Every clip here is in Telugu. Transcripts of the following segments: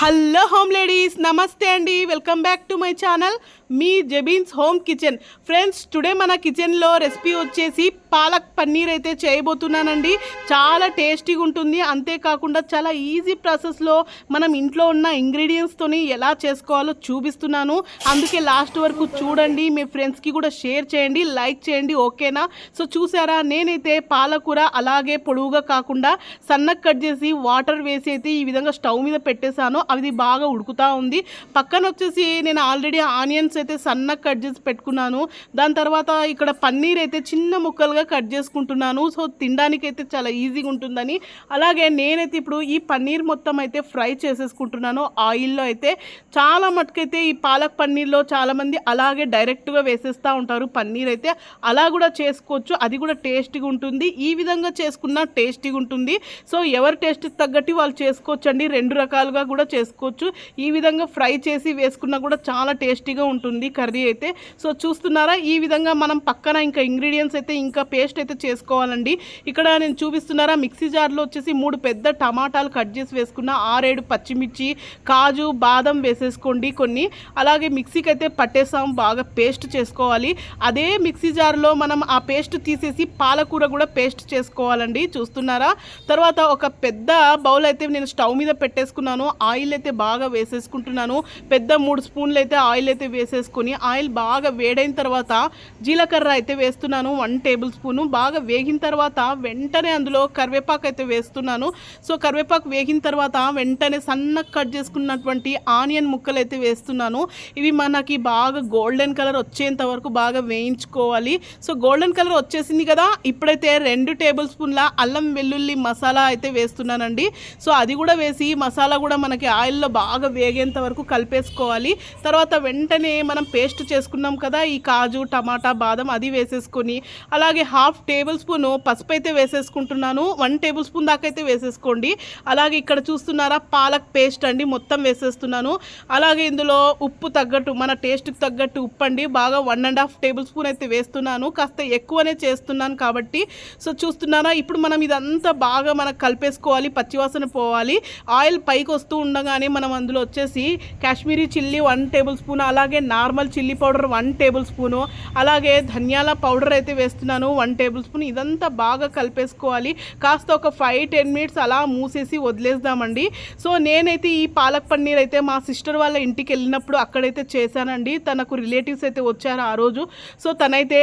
హలో హోమ్ లేడీస్ నమస్తే అండి. Welcome back to my channel. Me Jabeen's home kitchen. Friends today మన కిచెన్లో రెసిపీ వచ్చేసి పాలక్ పన్నీర్ అయితే చేయబోతున్నానండి. చాలా టేస్టీగా ఉంటుంది. అంతేకాకుండా చాలా ఈజీ ప్రాసెస్లో మనం ఇంట్లో ఉన్న ఇంగ్రీడియంట్స్తోని ఎలా చేసుకోవాలో చూపిస్తున్నాను. అందుకే లాస్ట్ వరకు చూడండి. మీ ఫ్రెండ్స్కి కూడా షేర్ చేయండి లైక్ చేయండి ఓకేనా? సో చూసారా? నేనైతే పాలకూర అలాగే పొడవుగా కాకుండా సన్నగా కట్ చేసి వాటర్ వేసి అయితే ఈ విధంగా స్టవ్ మీద పెట్టేశాను. అది బాగా ఉడుకుతూ ఉంది. పక్కన వచ్చేసి నేను ఆల్రెడీ ఆనియన్స్ అయితే సన్నగా కట్ చేసి పెట్టుకున్నాను. దాని తర్వాత ఇక్కడ పన్నీర్ అయితే చిన్న ముక్కలుగా కట్ చేసుకుంటున్నాను. సో తినడానికి అయితే చాలా ఈజీగా ఉంటుందని. అలాగే నేనైతే ఇప్పుడు ఈ పన్నీర్ మొత్తం అయితే ఫ్రై చేసేసుకుంటున్నాను. ఆయిల్లో అయితే చాలా మటుకైతే ఈ పాలక్ పన్నీర్లో చాలామంది అలాగే డైరెక్ట్గా వేసేస్తూ ఉంటారు పన్నీర్ అయితే. అలా కూడా చేసుకోవచ్చు. అది కూడా టేస్టీగా ఉంటుంది. ఈ విధంగా చేసుకున్న టేస్టీగా ఉంటుంది. సో ఎవరి టేస్ట్ తగ్గట్టు వాళ్ళు చేసుకోవచ్చండి. రెండు రకాలుగా కూడా చేసుకోవచ్చు. ఈ విధంగా ఫ్రై చేసి వేసుకున్నా కూడా చాలా టేస్టీగా ఉంటుంది కర్రీ అయితే. సో చూస్తున్నారా? ఈ విధంగా మనం పక్కన ఇంకా ఇంగ్రీడియంట్స్ అయితే ఇంకా పేస్ట్ అయితే చేసుకోవాలండి. ఇక్కడ నేను చూపిస్తున్నారా? మిక్సీ జార్లో వచ్చేసి మూడు పెద్ద టమాటాలు కట్ చేసి వేసుకున్న ఆరేడు పచ్చిమిర్చి కాజు బాదం వేసేసుకోండి కొన్ని. అలాగే మిక్సీకి అయితే పట్టేసాం బాగా పేస్ట్ చేసుకోవాలి. అదే మిక్సీ జార్లో మనం ఆ పేస్ట్ తీసేసి పాలకూర కూడా పేస్ట్ చేసుకోవాలండి. చూస్తున్నారా? తర్వాత ఒక పెద్ద బౌల్ అయితే నేను స్టవ్ మీద పెట్టేసుకున్నాను. ఆయిల్ అయితే బాగా వేసేసుకుంటున్నాను. పెద్ద మూడు స్పూన్లు అయితే ఆయిల్ అయితే వేసేసుకొని ఆయిల్ బాగా వేడైన తర్వాత జీలకర్ర అయితే వేస్తున్నాను వన్ టేబుల్ స్పూను. బాగా వేగిన తర్వాత వెంటనే అందులో కరివేపాకు అయితే వేస్తున్నాను. సో కరివేపాకు వేగిన తర్వాత వెంటనే సన్నగా కట్ చేసుకున్నటువంటి ఆనియన్ ముక్కలు అయితే వేస్తున్నాను. ఇవి మనకి బాగా గోల్డెన్ కలర్ వచ్చేంత వరకు బాగా వేయించుకోవాలి. సో గోల్డెన్ కలర్ వచ్చేసింది కదా ఇప్పుడైతే రెండు టేబుల్ స్పూన్ల అల్లం వెల్లుల్లి మసాలా అయితే వేస్తున్నానండి. సో అది కూడా వేసి మసాలా కూడా మనకి ఆయిల్లో బాగా వేగేంత వరకు కలిపేసుకోవాలి. తర్వాత వెంటనే మనం పేస్ట్ చేసుకున్నాం కదా ఈ కాజు టమాటా బాదం అది వేసేసుకొని అలాగే హాఫ్ టేబుల్ స్పూన్ పసుపు అయితే వేసేసుకుంటున్నాను. వన్ టేబుల్ స్పూన్ దాకా అయితే వేసేసుకోండి. అలాగే ఇక్కడ చూస్తున్నారా పాలక్ పేస్ట్ అండి మొత్తం వేసేస్తున్నాను. అలాగే ఇందులో ఉప్పు తగ్గట్టు మన టేస్ట్కి తగ్గట్టు ఉప్పు అండి బాగా one and half tablespoon అయితే వేస్తున్నాను. కాస్త ఎక్కువనే చేస్తున్నాను కాబట్టి. సో చూస్తున్నారా ఇప్పుడు మనం ఇదంతా బాగా మనకు కలిపేసుకోవాలి పచ్చివాసన పోవాలి. ఆయిల్ పైకి వస్తూ ఉండగానే మనం అందులో వచ్చేసి Kashmiri chilli one tablespoon అలాగే normal chilli powder one tablespoon అలాగే ధనియాల పౌడర్ అయితే వేస్తున్నాను వన్ టేబుల్ స్పూన్. ఇదంతా బాగా కలిపేసుకోవాలి. కాస్త ఒక ఫైవ్ టెన్ మినిట్స్ అలా మూసేసి వదిలేద్దామండి. సో నేనైతే ఈ పాలక్ పన్నీర్ అయితే మా సిస్టర్ వాళ్ళ ఇంటికి వెళ్ళినప్పుడు అక్కడైతే చేశానండి. తనకు రిలేటివ్స్ అయితే వచ్చారు ఆ రోజు. సో తనైతే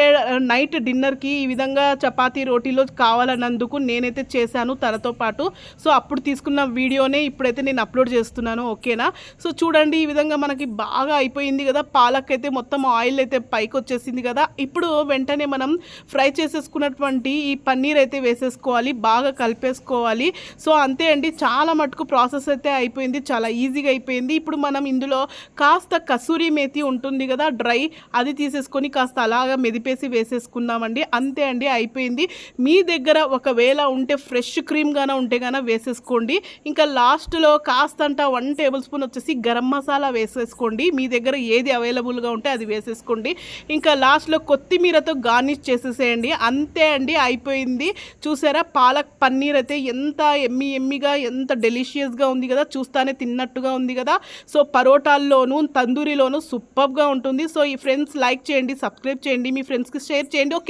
నైట్ డిన్నర్కి ఈ విధంగా చపాతీ రోటీలో కావాలన్నందుకు నేనైతే చేశాను తనతో పాటు. సో అప్పుడు తీసుకున్న వీడియోనే ఇప్పుడైతే నేను అప్లోడ్ చేస్తున్నాను ఓకేనా? సో చూడండి ఈ విధంగా మనకి బాగా అయిపోయింది కదా. పాలక్ అయితే మొత్తం ఆయిల్ అయితే పైకి వచ్చేసింది కదా. ఇప్పుడు వెంటనే మనం ఫ్రై చేసేసుకున్నటువంటి ఈ పన్నీర్ అయితే వేసేసుకోవాలి బాగా కలిపేసుకోవాలి. సో అంతే అండి. చాలా మటుకు ప్రాసెస్ అయితే అయిపోయింది చాలా ఈజీగా అయిపోయింది. ఇప్పుడు మనం ఇందులో కాస్త కసూరి మేతి ఉంటుంది కదా డ్రై అది తీసేసుకొని కాస్త అలాగా మెదిపేసి వేసేసుకుందామండి. అంతే అండి అయిపోయింది. మీ దగ్గర ఒకవేళ ఉంటే ఫ్రెష్ క్రీమ్ గాన ఉంటే గాన వేసేసుకోండి. ఇంకా లాస్ట్లో కాస్త కాస్తంట వన్ టేబుల్ స్పూన్ వచ్చేసి గరం మసాలా వేసేసుకోండి. మీ దగ్గర ఏది అవైలబుల్గా ఉంటే అది వేసేసుకోండి. ఇంకా లాస్ట్లో కొత్తిమీరతో గార్నిష్ చేసేసేయండి. అంతే అండి అయిపోయింది. చూసారా? పాలక్ పన్నీర్ అయితే ఎంత ఎమ్మి ఎమ్మిగా ఎంత డెలిషియస్గా ఉంది కదా? చూస్తానే తిన్నట్టుగా ఉంది కదా? సో పరోటాల్లోనూ తందూరిలోనూ సూపర్గా ఉంటుంది. సో ఈ ఫ్రెండ్స్ లైక్ చేయండి సబ్స్క్రైబ్ చేయండి మీ ఫ్రెండ్స్కి షేర్ చేయండి. ఓకే.